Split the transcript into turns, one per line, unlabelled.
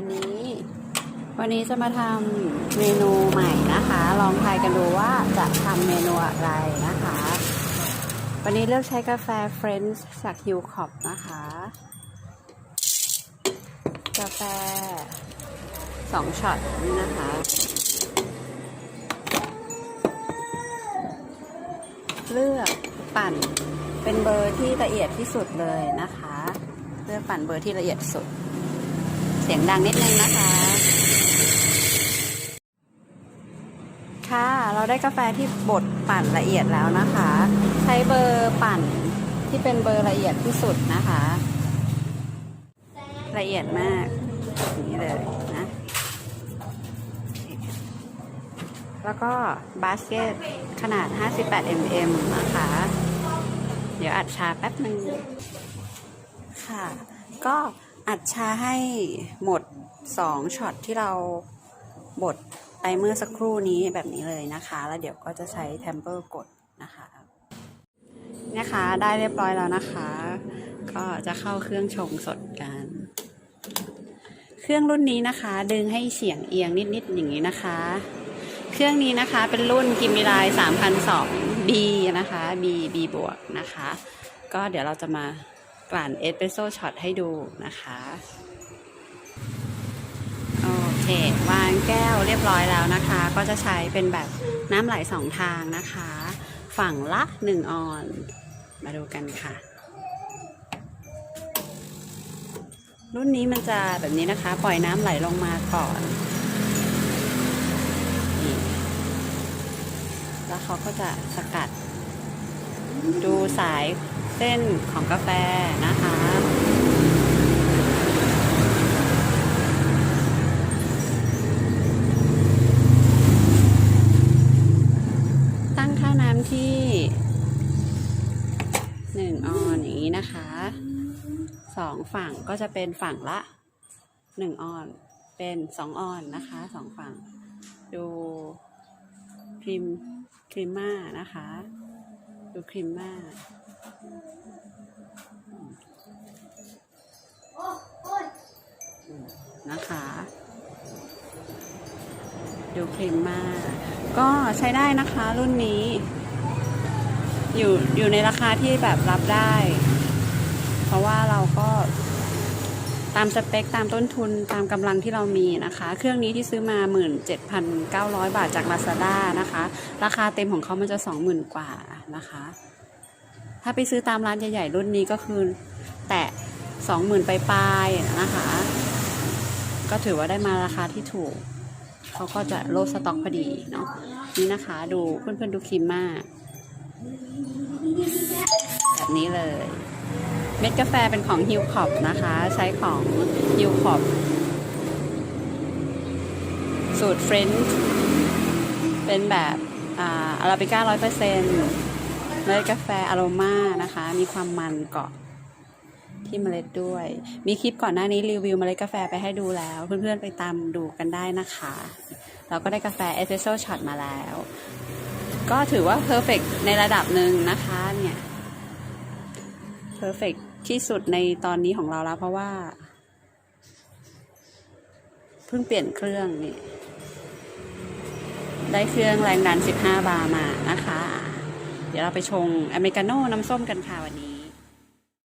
วันนี้ วันนี้จะมาทำเมนูใหม่นะคะ ลองทายกันดูว่าจะทำเมนูอะไรนะคะ วันนี้เลือกใช้กาแฟเฟรนช์จากฮิวคอปนะคะ กาแฟสองช็อตนี่นะคะเลือกปั่นเป็นเบอร์ที่ละเอียดที่สุดเลยนะคะ เลือกปั่นเบอร์ที่ละเอียดสุด สียงดังนิดนึงนะคะ ค่ะ เราได้กาแฟที่บดปั่นละเอียดแล้วนะคะ ใช้เบอร์ปั่นที่เป็นเบอร์ละเอียดที่สุดนะคะ ละเอียดมากนี้เลยนะ แล้วก็บาสเกตขนาด 58 mm นะคะ เดี๋ยวอัดชาแป๊บหนึ่งค่ะ ก็ อัดชาให้หมด 2ช็อตที่เราบดไปเมื่อสักครู่นี้แบบนี้เลยนะคะ แล้วเดี๋ยวก็จะใช้แทมเปอร์กดนะคะนะคะได้เรียบร้อยแล้วนะคะ ก็จะเข้าเครื่องชงสดกัน เครื่องรุ่นนี้นะคะ ดึงให้เฉียงเอียงนิดๆอย่างนี้นะคะ เครื่องนี้นะคะเป็นรุ่นกิมมิลาย3002 B นะคะ B B บวกนะคะ ก็เดี๋ยวเราจะมา กลั่นเอสเปรสโซ่ช็อตให้ดูนะคะ โอเค วางแก้วเรียบร้อยแล้วนะคะ ก็จะใช้เป็นแบบน้ำไหลสองทางนะคะ ฝั่งละหนึ่งออน มาดูกันค่ะ รุ่นนี้มันจะแบบนี้นะคะ ปล่อยน้ำไหลลงมาก่อนแล้วเขาก็จะสกัดดูสาย เส้นของกาแฟนะคะตั้งค่าน้ำที่หนึ่งออนอย่างนี้นะคะสองฝั่งก็จะเป็นฝั่งละหนึ่งออนเป็นสองออนนะคะสองฝั่ง ดูครีมครีมม่านะคะ ดูครีมม่า นะคะ ดูครีมมาก็ใช้ได้นะคะรุ่นนี้ อยู่อยู่ในราคาที่แบบรับได้ เพราะว่าเราก็ตามสเปค ตามต้นทุนตามกำลังที่เรามีนะคะ เครื่องนี้ที่ซื้อมา 17,900 บาทจาก Lazada นะคะ ราคาเต็มของเขามันจะ 20,000 กว่านะคะ ถ้าไปซื้อตามร้านใหญ่ๆรุ่นนี้ก็คือแตะ20,000ไปปลายๆนะคะ ก็ถือว่าได้มาราคาที่ถูก เขาก็จะโลดสต็อกพอดีเนาะนี่นะคะดูเพื่อนๆดูครีมมาก แบบนี้เลย เม็ดกาแฟเป็นของฮิวคอปนะคะ ใช้ของฮิวคอปสูตรเฟรนช์เป็นแบบอาราบิก้าร้อยเปอร์เซ็นต์ เมล็ดกาแฟอโรมานะคะ มีความมันเกาะที่เมล็ดด้วย มีคลิปก่อนหน้านี้รีวิวเมล็ดกาแฟไปให้ดูแล้ว เพื่อนๆไปตามดูกันได้นะคะ เราก็ได้กาแฟเอสเปรสโซ่ช็อตมาแล้ว ก็ถือว่าเพอร์เฟกในระดับหนึ่งนะคะเนี่ยเพอร์เฟกที่สุดในตอนนี้ของเราแล้วเพราะว่า เพิ่งเปลี่ยนเครื่องนี่ได้เครื่องแรงดัน 15 บาร์มานะคะ ดี๋ยวเราไปชงอเมริกาโน่น้ำส้มกันค่ะวันนี้